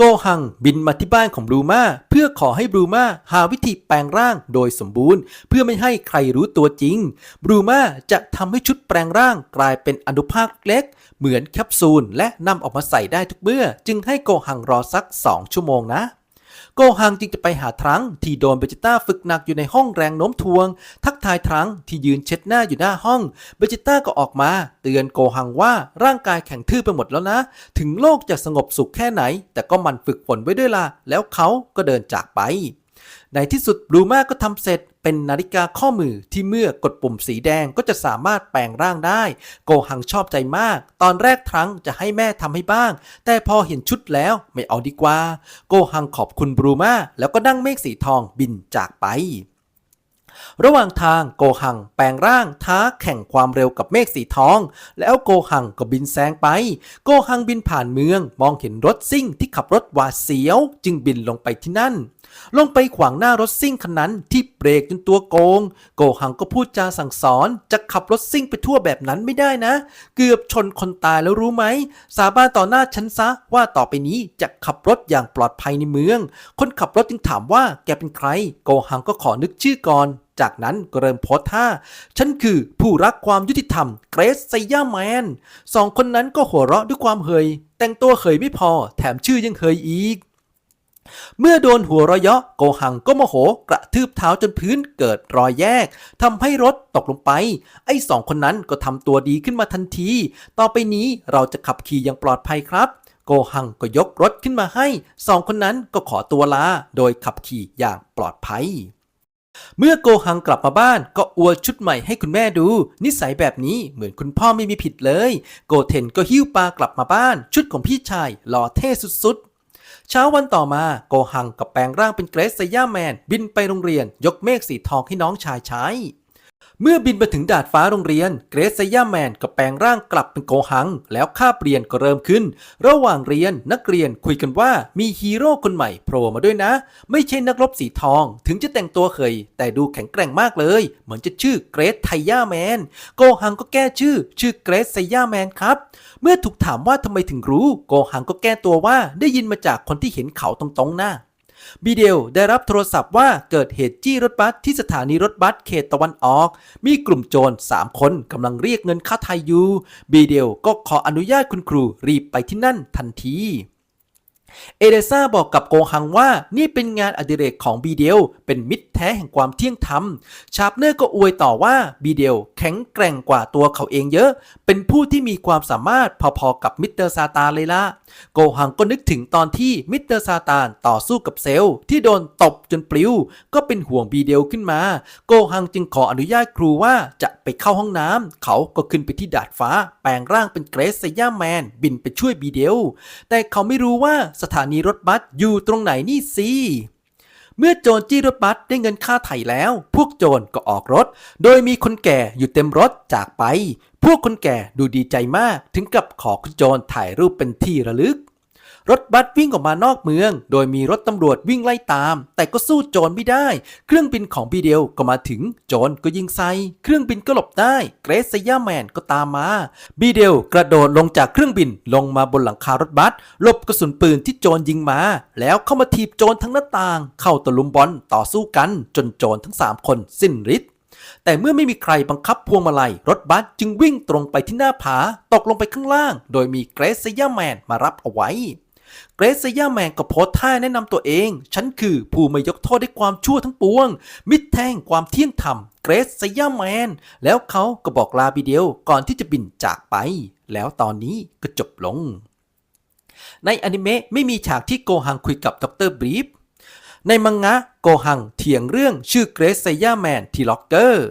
โกหังบินมาที่บ้านของบลูมาเพื่อขอให้บลูมาหาวิธีแปลงร่างโดยสมบูรณ์ เพื่อไม่ให้ใครรู้ตัวจริงบลูมาจะทำให้ชุดแปลงร่างกลายเป็นอนุภาคเล็ก เหมือนแคปซูลและนำออกมาใส่ได้ทุกเมื่อ จึงให้โกหังรอสัก 2 ชั่วโมงนะ โกหังจึงจะไปหาทรังที่โดนเบจิต้าฝึกหนักอยู่ในห้องแรงโน้มถ่วง ทักทายทรังที่ยืนเช็ดหน้าอยู่หน้าห้อง เบจิต้าก็ออกมา เตือนโกหังว่าร่างกายแข็งทื่อไปหมดแล้วนะ ถึงโลกจะสงบสุขแค่ไหน แต่ก็มันฝึกฝนไว้ด้วยล่ะแล้วเขาก็เดินจากไป ในที่สุดบลูมาก็ทำเสร็จเป็นนาฬิกาข้อมือที่เมื่อกดปุ่มสีแดงก็จะสามารถแปลงร่างได้ โกหังชอบใจมาก ตอนแรกทั้งจะให้แม่ทำให้บ้าง แต่พอเห็นชุดแล้วไม่เอาดีกว่า โกหังขอบคุณบรูมาแล้วก็นั่งเมฆสีทองบินจากไป ระหว่างทางโกหังแปลงร่างท้าแข่งความเร็วกับเมฆสีทอง แล้วโกหังก็บินแซงไป โกหังบินผ่านเมืองมองเห็นรถซิ่งที่ขับรถหวาดเสียว จึงบินลงไปที่นั่น ลงไปขวางหน้ารถซิ่งคันนั้นที่เบรกจนตัวโกง โกหังก็พูดจาสั่งสอน จะขับรถซิ่งไปทั่วแบบนั้นไม่ได้นะ เกือบชนคนตายแล้วรู้ไหม สาบานต่อหน้าฉันซะว่าต่อไปนี้จะขับรถอย่างปลอดภัยในเมือง คนขับรถจึงถามว่าแกเป็นใคร โกหังก็ขอนึกชื่อก่อน จากนั้นก็เริ่มโพสท่า ฉันคือผู้รักความยุติธรรมเกรซไซย่าแมนสองคนนั้นก็หัวเราะด้วยความเฮยแต่งตัวเฮยไม่พอ แถมชื่อยังเฮยอีก เมื่อโดนหัวเราะเยาะโกหังก็โมโหกระทืบเท้าจนพื้นเกิดรอยแยกทำให้รถตกลงไป ไอ้สองคนนั้นก็ทำตัวดีขึ้นมาทันที ต่อไปนี้เราจะขับขี่อย่างปลอดภัยครับโกหังก็ยกรถขึ้นมาให้สองคนนั้นก็ขอตัวลาโดยขับขี่อย่างปลอดภัย เมื่อโกหังกลับมาบ้านก็อวดชุดใหม่ให้คุณแม่ดู นิสัยแบบนี้เหมือนคุณพ่อไม่มีผิดเลย โกเทนก็หิ้วปลากลับมาบ้าน ชุดของพี่ชายหล่อเท่สุดๆ เช้าวันต่อมาโกหังกับแปลงร่างเป็นเกรซไซย่าแมน บินไปโรงเรียนยกเมฆสีทองให้น้องชายใช้ เมื่อบินไปถึงดาดฟ้าโรงเรียน เกรซไซย่าแมนกับแปลงร่างกลับเป็นโกหัง แล้วคาบเรียนก็เริ่มขึ้น ระหว่างเรียนนักเรียนคุยกันว่ามีฮีโร่คนใหม่โผล่มาด้วยนะ ไม่ใช่นักรบสีทอง ถึงจะแต่งตัวเคย แต่ดูแข็งแกร่งมากเลย เหมือนจะชื่อเกรซไทย่าแมน โกหังก็แก้ชื่อ ชื่อเกรซไซย่าแมนครับ เมื่อถูกถามว่าทำไมถึงรู้ โกหังก็แก้ตัวว่าได้ยินมาจากคนที่เห็นเขาตรงๆหน้า บีเดลได้รับโทรศัพท์ว่าเกิดเหตุจี้รถบัสที่สถานีรถบัสเขตตะวันออก มีกลุ่มโจร 3 คนกำลังเรียกเงินค่าไทยอยู่บีเดลก็ขออนุญาตคุณครูรีบไปที่นั่นทันที เอเดซ่าบอกกับโกหังว่านี่เป็นงานอดิเรกของบีเดลเป็นมิตรแท้แห่งความเที่ยงธรรม ชาร์ปเนอร์ก็อวยต่อว่าบีเดลแข็งแกร่งกว่าตัวเขาเองเยอะ เป็นผู้ที่มีความสามารถพอๆกับมิสเตอร์ซาตานเลยล่ะโกหังก็นึกถึงตอนที่มิสเตอร์ซาตานต่อสู้กับเซลล์ที่โดนตบจนปลิว ก็เป็นห่วงบีเดลขึ้นมา โกหังจึงขออนุญาตครูว่าจะไปเข้าห้องน้ำเขาก็ขึ้นไปที่ดาดฟ้า แปลงร่างเป็นเกรซไซย่าแมนบินไปช่วยบีเดลแต่เขาไม่รู้ว่าสถานีรถบัสอยู่ตรงไหนนี่สิเมื่อโจรจี้รถบัสได้เงินค่าไถ่แล้ว พวกโจรก็ออกรถ โดยมีคนแก่อยู่เต็มรถจากไป พวกคนแก่ดูดีใจมากถึงกับขอคุณโจรถ่ายรูปเป็นที่ระลึก รถบัสวิ่งออกมานอกเมือง โดยมีรถตำรวจวิ่งไล่ตาม แต่ก็สู้โจรไม่ได้ เครื่องบินของบีเดลก็มาถึง โจรก็ยิงใส่ เครื่องบินก็หลบได้ เกรซไซยาแมนก็ตามมา บีเดลกระโดดลงจากเครื่องบินลงมาบนหลังคารถบัสหลบกระสุนปืนที่โจรยิงมา แล้วเข้ามาถีบโจรทั้งหน้าต่าง เข้าตะลุมบอลต่อสู้กันจนโจรทั้งสามคนสิ้นฤทธิ์แต่เมื่อไม่มีใครบังคับพวงมาลัย รถบัสจึงวิ่งตรงไปที่หน้าผา ตกลงไปข้างล่าง โดยมีเกรซไซยาแมนมารับเอาไว้ เกรซย่าแมนก็โพสท่าแนะนำตัวเอง ฉันคือผู้ไม่ยกโทษให้ความชั่วทั้งปวง มิตรแทงความเที่ยงธรรม เกรซย่าแมน แล้วเขาก็บอกลาบีเดียวก่อนที่จะบินจากไป แล้วตอนนี้ก็จบลง ในอนิเมะไม่มีฉากที่โกหังคุยกับดรบรีฟในมังงะโกหังเถียงเรื่องชื่อเกรซไซย่าแมนที่ล็อกเกอร์